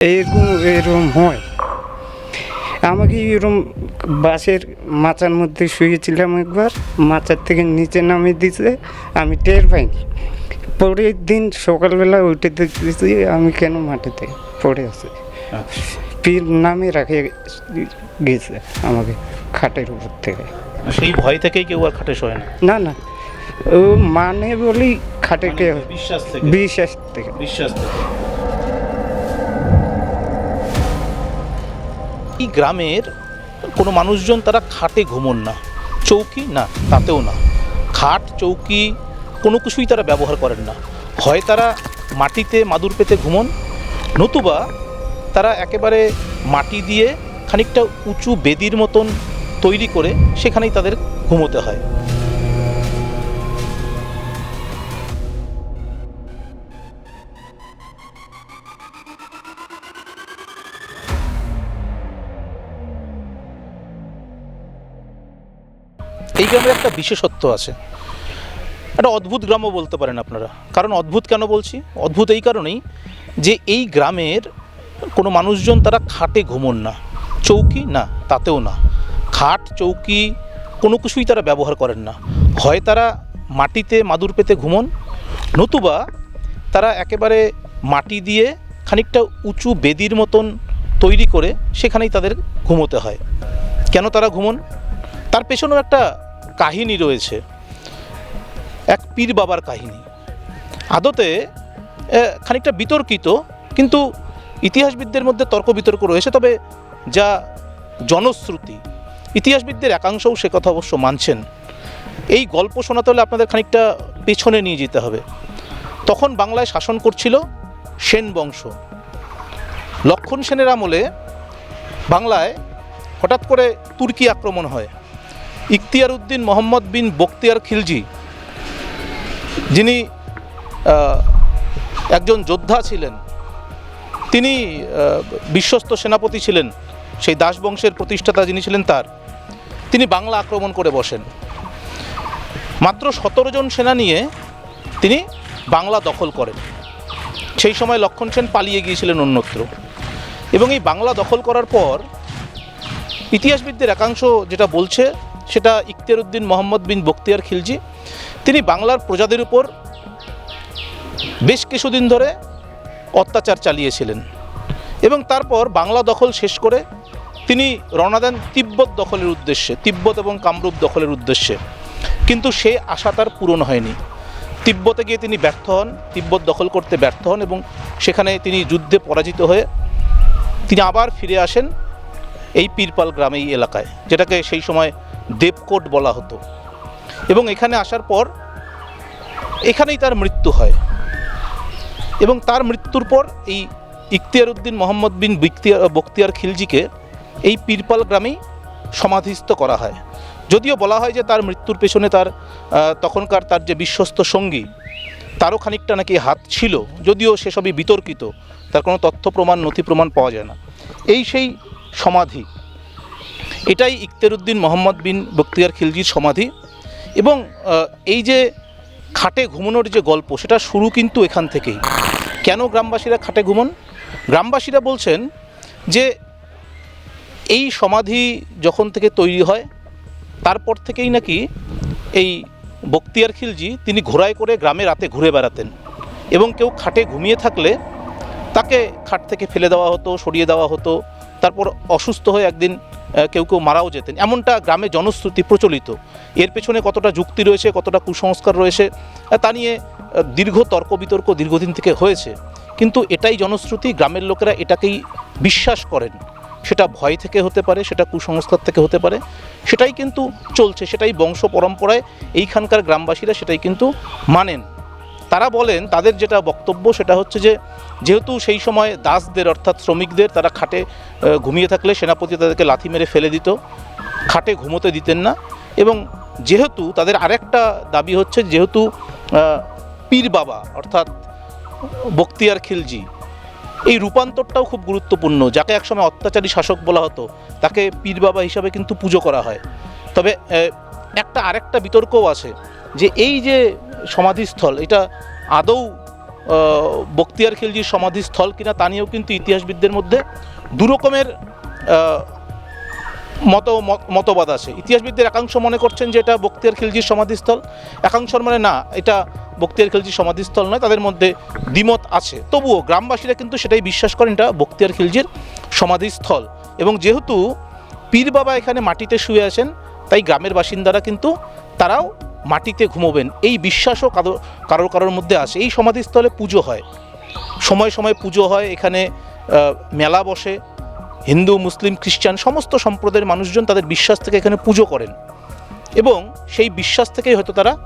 এরকম এরকম হয়। আমাকে এরকম বাসের মাচার মধ্যে শুয়েছিলাম একবার মাচার থেকে নিচে নামিয়ে দিছে আমি টের পাইনি। পরের দিন সকালবেলা উঠে দেখতেছি আমি কেন মাঠেতে পড়ে আছি। পীর নামে রাখে গেছে আমাকে খাটের উপর থেকে। সেই ভয় থেকেই কেউ আর খাটে শোয় না? না না। ও মানে বলেই খাটেকে বিশ্বাস থেকে। বিশ্বাস থেকে। এই গ্রামের কোনো মানুষজন তারা খাটে ঘুমন না, চৌকি না, তাতেও না। খাট, চৌকি, কোনো কিছুই তারা ব্যবহার করেন না। হয় তারা মাটিতে মাদুর পেতে ঘুমন, নতুবা তারা একেবারে মাটি দিয়ে খানিকটা উঁচু বেদির মতন তৈরি করে সেখানেই তাদের ঘুমোতে হয়। গ্রামের একটা বিশেষত্ব আছে। একটা অদ্ভুত গ্রামও বলতে পারেন আপনারা। কারণ অদ্ভুত কেন বলছি? অদ্ভুত এই কারণেই যে এই গ্রামের কোনো মানুষজন তারা খাটে ঘুমন না। চৌকি? না, তাতেও না। খাট, চৌকি, কোনো কিছুই তারা ব্যবহার করেন না। হয় তারা মাটিতে মাদুর পেতে ঘুমন, নতুবা তারা একেবারে মাটি দিয়ে খানিকটা উঁচু বেদির মতন তৈরি করে সেখানেই তাদের ঘুমোতে হয়। কেন তারা ঘুমন? তার পেছনেও একটা কাহিনী রয়েছে। এক পীর বাবার কাহিনী। আদতে খানিকটা বিতর্কিত, কিন্তু ইতিহাসবিদদের মধ্যে তর্ক বিতর্ক রয়েছে, তবে যা জনশ্রুতি, ইতিহাসবিদদের একাংশও সে কথা অবশ্য মানছেন। এই গল্প শোনাতে হলে আপনাদের খানিকটা পেছনে নিয়ে যেতে হবে। তখন বাংলায় শাসন করছিল সেন বংশ। লক্ষণ সেনের আমলে বাংলায় হঠাৎ করে তুর্কি আক্রমণ হয়। ইখতিয়ার উদ্দিন মোহাম্মদ বিন বখতিয়ার খিলজি, যিনি একজন যোদ্ধা ছিলেন, তিনি বিশ্বস্ত সেনাপতি ছিলেন, সেই দাসবংশের প্রতিষ্ঠাতা যিনি ছিলেন তার, তিনি বাংলা আক্রমণ করে বসেন। মাত্র সতেরো জন সেনা নিয়ে তিনি বাংলা দখল করেন। সেই সময় লক্ষণ সেন পালিয়ে গিয়েছিলেন অন্যত্র। এবং এই বাংলা দখল করার পর ইতিহাসবিদদের একাংশ যেটা বলছে সেটা ইখতিয়ার উদ্দিন মোহাম্মদ বিন বখতিয়ার খিলজি। তিনি বাংলার প্রজাদের উপর বেশ কিছুদিন ধরে অত্যাচার চালিয়েছিলেন এবং তারপর বাংলা দখল শেষ করে তিনি রওনা দেন তিব্বত দখলের উদ্দেশ্যে, তিব্বত এবং কামরূপ দখলের উদ্দেশ্যে। কিন্তু সে আশা তার পূরণ হয়নি। তিব্বতে গিয়ে তিনি ব্যর্থ হন, তিব্বত দখল করতে ব্যর্থ হন এবং সেখানে তিনি যুদ্ধে পরাজিত হয়ে তিনি আবার ফিরে আসেন এই পীরপাল গ্রামে, এই এলাকায়, যেটাকে সেই সময় দেবকোট বলা হতো। এবং এখানে আসার পর এখানেই তার মৃত্যু হয়। এবং তার মৃত্যুর পর এই ইখতিয়ার উদ্দিন মোহাম্মদ বিন বখতিয়ার খিলজিকে এই পীরপাল গ্রামেই সমাধিস্থ করা হয়। যদিও বলা হয় যে তার মৃত্যুর পেছনে তার তখনকার তার যে বিশ্বস্ত সঙ্গী, তারও খানিকটা নাকি হাত ছিল, যদিও সেসবই বিতর্কিত, তার কোনো তথ্য প্রমাণ, নথি প্রমাণ পাওয়া যায় না। এই সেই সমাধি এটাই ইখতিয়ারউদ্দিন মোহাম্মদ বিন বক্তিয়ার খিলজির সমাধি। এবং এই যে খাটে ঘুমানোর যে গল্প, সেটা শুরু কিন্তু এখান থেকেই। কেন গ্রামবাসীরা খাটে ঘুমন? গ্রামবাসীরা বলছেন যে, এই সমাধি যখন থেকে তৈরি হয়, তারপর থেকেই নাকি এই বক্তিয়ার খিলজি তিনি ঘোড়ায় করে গ্রামে রাতে ঘুরে বেড়াতেন। এবং কেউ খাটে ঘুমিয়ে থাকলে তাকে খাট থেকে ফেলে দেওয়া হতো, সরিয়ে দেওয়া হতো। তারপর অসুস্থ হয়ে একদিন কেউ কেউ মারাও যেতেন। এমনটা গ্রামে জনশ্রুতি প্রচলিত। এর পেছনে কতটা যুক্তি রয়েছে, কতটা কুসংস্কার রয়েছে তা নিয়ে দীর্ঘ তর্ক বিতর্ক দীর্ঘদিন থেকে হয়েছে। কিন্তু এটাই জনশ্রুতি, গ্রামের লোকেরা এটাকেই বিশ্বাস করেন। সেটা ভয় থেকে হতে পারে, সেটা কুসংস্কার থেকে হতে পারে। সেটাই কিন্তু চলছে, সেটাই বংশ পরম্পরায় এইখানকার গ্রামবাসীরা সেটাই কিন্তু মানেন। তারা বলেন, তাদের যেটা বক্তব্য সেটা হচ্ছে যে, যেহেতু সেই সময় দাসদের অর্থাৎ শ্রমিকদের তারা খাটে ঘুমিয়ে থাকলে সেনাপতি তাদেরকে লাথি মেরে ফেলে দিত, খাটে ঘুমোতে দিতেন না। এবং যেহেতু তাদের আরেকটা দাবি হচ্ছে, যেহেতু পীর বাবা অর্থাৎ বক্তিয়ার খিলজি, এই রূপান্তরটাও খুব গুরুত্বপূর্ণ, যাকে একসময় অত্যাচারী শাসক বলা হতো, তাকে পীর বাবা হিসাবে কিন্তু পুজো করা হয়। তবে একটা আরেকটা বিতর্কও আছে যে, এই যে সমাধিস্থল, এটা আদৌ বক্তিয়ার খিলজির সমাধিস্থল কিনা তা নিয়েও কিন্তু ইতিহাসবিদদের মধ্যে দু রকমের মত, মত- মতবাদ আছে। ইতিহাসবিদদের একাংশ মনে করছেন যে এটা বখতিয়ার খিলজির সমাধিস্থল একাংশর মানে না, এটা বক্তিয়ার খিলজির সমাধিস্থল নয়, তাদের মধ্যে দ্বিমত আছে। তবুও গ্রামবাসীরা কিন্তু সেটাই বিশ্বাস করেন এটা বক্তিয়ার খিলজির সমাধিস্থল। এবং যেহেতু পীর বাবা এখানে মাটিতে শুয়ে আছেন, তাই গ্রামের বাসিন্দারা কিন্তু তারাও মাটিতে ঘুমোবেন, এই বিশ্বাসও কারও কারোর কারোর মধ্যে আসে। এই সমাধিস্থলে পুজো হয়। সময় সময় পুজো হয়, এখানে মেলা বসে। হিন্দু, মুসলিম, খ্রিস্টান, সমস্ত সম্প্রদায়ের মানুষজন তাদের বিশ্বাস থেকে এখানে পুজো করেন। এবং সেই বিশ্বাস থেকেই হয়তো তারা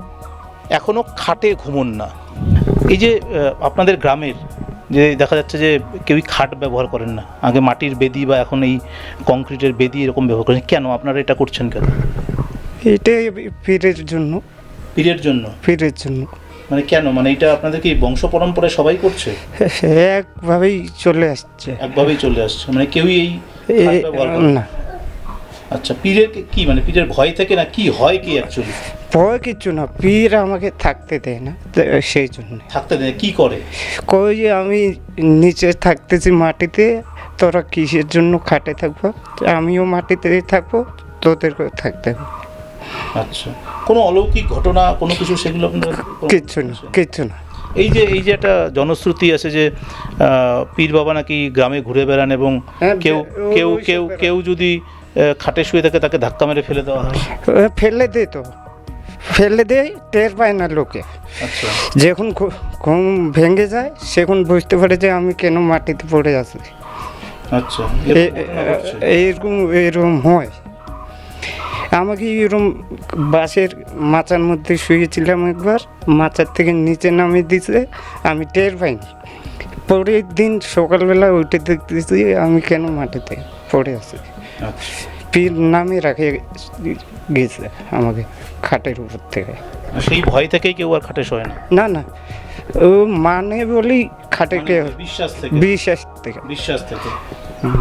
এখনও খাটে ঘুমন না। এই যে আপনাদের গ্রামের যে দেখা যাচ্ছে যে কেউই খাট ব্যবহার করেন না। আগে মাটির বেদি বা এখন এই কংক্রিটের বেদি এরকম ব্যবহার করেন। কেন? আপনারা এটা করছেন কেন? এটাই পীরের জন্য। পীরের জন্য? পীরের জন্য। মানে কেন? মানে এটা আপনাদের কি বংশ পরম্পরায় সবাই করছে? একভাবেই চলে আসছে। একভাবেই চলে আসছে। মানে কেউই এই না। আচ্ছা পীরের কি মানে পীরের ভয় থেকে না? কি হয় কি অ্যাকচুয়ালি ভয় কিছু না। পীর আমাকে থাকতে দেয় না সেই জন্য। থাকতে দেয় কি করে? কই যে আমি নিচে থাকতেছি মাটিতে তোরা কিসের জন্য খাটে থাকব? আমিও মাটিতে থাকব তোদেরকেও থাকতে হবে। আচ্ছা। কোনো অলৌকিক ঘটনা কোনো কিছু সেগুলো আপনারা কিচ্ছু না কিচ্ছু না। এই যে এই যে একটা জনশ্রুতি আছে যে পীর বাবা নাকি গ্রামে ঘুরে বেড়ান এবং হ্যাঁ, কেউ কেউ কেউ কেউ যদি খাটে শুয়ে থাকে তাকে ধাক্কা মেরে ফেলে দেওয়া হয়। ফেলে দে তো। ফেলে দেয় টের পায় না লোকে। আচ্ছা। যখন ঘুম ভেঙে যায় সেখন বুঝতে পারে যে আমি কেন মাটিতে পড়ে আসি আচ্ছা? এরকম এরকম হয়। আমাকে এরকম বাসের মাচার মধ্যে শুয়েছিলাম একবার মাচার থেকে নিচে নামিয়ে দিছে আমি টের পাইনি। পরের দিন সকালবেলা উঠে দেখতেছি আমি কেন মাটিতে পড়ে আছি। আচ্ছা। পীর নামে রাখে গেছে আমাকে খাটের উপর থেকে। সেই ভয় থেকেই কেউ আর খাটে শোয় না? না না। ও মানে বলি খাটে কে মানে বিশ্বাস থেকে? বিশ্বাস থেকে। বিশ্বাস থেকে।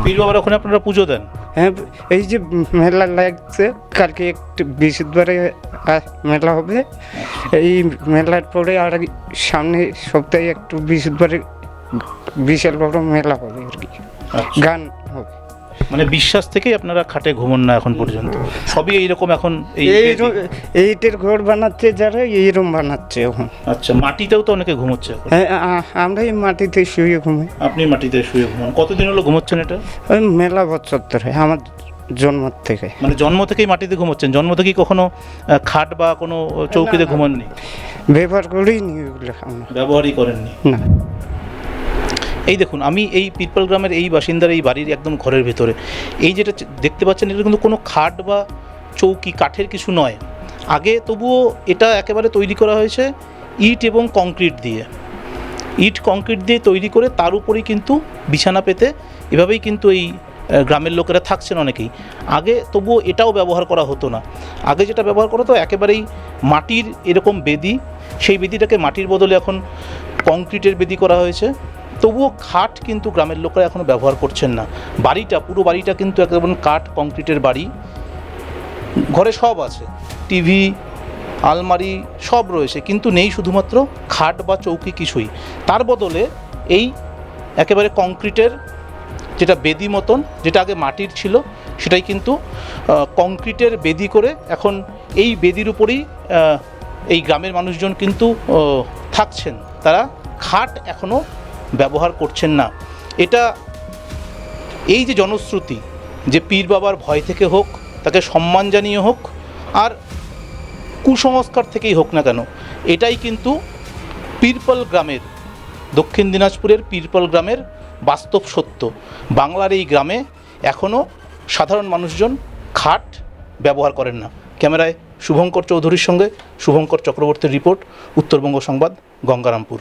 পীর বাবার ওখানে আপনারা পুজো দেন? হ্যাঁ এই যে মেলা লাগছে কালকে একটু বৃহস্পতিবারে মেলা হবে। এই মেলার পরে আর সামনে সপ্তাহে একটু বৃহস্পতিবারে বিশাল বড় মেলা হবে আর কি। আচ্ছা। গান মানে বিশ্বাস থেকেই আপনারা খাটে ঘুমন না এখন পর্যন্ত। সবই এইরকম এখন এই এই এইটের ঘর বানাচ্ছে যারা এইরকম বানাচ্ছে এখন। আচ্ছা মাটিতেও তো অনেকে ঘুমোচ্ছে হ্যাঁ আমরা এই মাটিতে শুয়ে ঘুমাই। আপনি মাটিতে শুয়ে ঘুমান। কতদিন হলো ঘুমোচ্ছেন এটা? ওই মেলা বছর ধরে আমার জন্ম থেকে। মানে জন্ম থেকেই মাটিতে ঘুমোচ্ছেন? জন্ম থেকেই কখনো খাট বা কোনো চৌকিতে ঘুমাননি? ব্যবহার করিনি ব্যবহারই করেননি? না। এই দেখুন, আমি এই পিপল গ্রামের এই বাসিন্দার এই বাড়ির একদম ঘরের ভেতরে। এই যেটা দেখতে পাচ্ছেন, এটা কিন্তু কোনো খাট বা চৌকি, কাঠের কিছু নয়। আগে তবুও এটা একেবারে তৈরি করা হয়েছে ইট এবং কংক্রিট দিয়ে। ইট, কংক্রিট দিয়ে তৈরি করে তার উপরেই কিন্তু বিছানা পেতে এভাবেই কিন্তু এই গ্রামের লোকেরা থাকছেন অনেকেই। আগে তবুও এটাও ব্যবহার করা হতো না। আগে যেটা ব্যবহার করা হতো, একেবারেই মাটির এরকম বেদি। সেই বেদিটাকে মাটির বদলে এখন কংক্রিটের বেদি করা হয়েছে। তবুও খাট কিন্তু গ্রামের লোকেরা এখনও ব্যবহার করছেন না। বাড়িটা, পুরো বাড়িটা কিন্তু একেবারে কাঠ, কংক্রিটের বাড়ি। ঘরে সব আছে। টিভি, আলমারি সব রয়েছে, কিন্তু নেই শুধুমাত্র খাট বা চৌকি কিছুই। তার বদলে এই একেবারে কংক্রিটের যেটা বেদি মতন, যেটা আগে মাটির ছিল, সেটাই কিন্তু কংক্রিটের বেদি করে এখন এই বেদির উপরেই এই গ্রামের মানুষজন কিন্তু থাকছেন। তারা খাট এখনও ব্যবহার করছেন না। এটা এই যে জনশ্রুতি যে পীর বাবার ভয় থেকে হোক, তাকে সম্মান জানিয়ে হোক, আর কুসংস্কার থেকেই হোক না কেন, এটাই কিন্তু পিরপল গ্রামের, দক্ষিণ দিনাজপুরের পিরপল গ্রামের বাস্তব সত্য। বাংলার এই গ্রামে এখনও সাধারণ মানুষজন খাট ব্যবহার করেন না। ক্যামেরায় শুভঙ্কর চৌধুরীর সঙ্গে শুভঙ্কর চক্রবর্তীর রিপোর্ট, উত্তরবঙ্গ সংবাদ, গঙ্গারামপুর।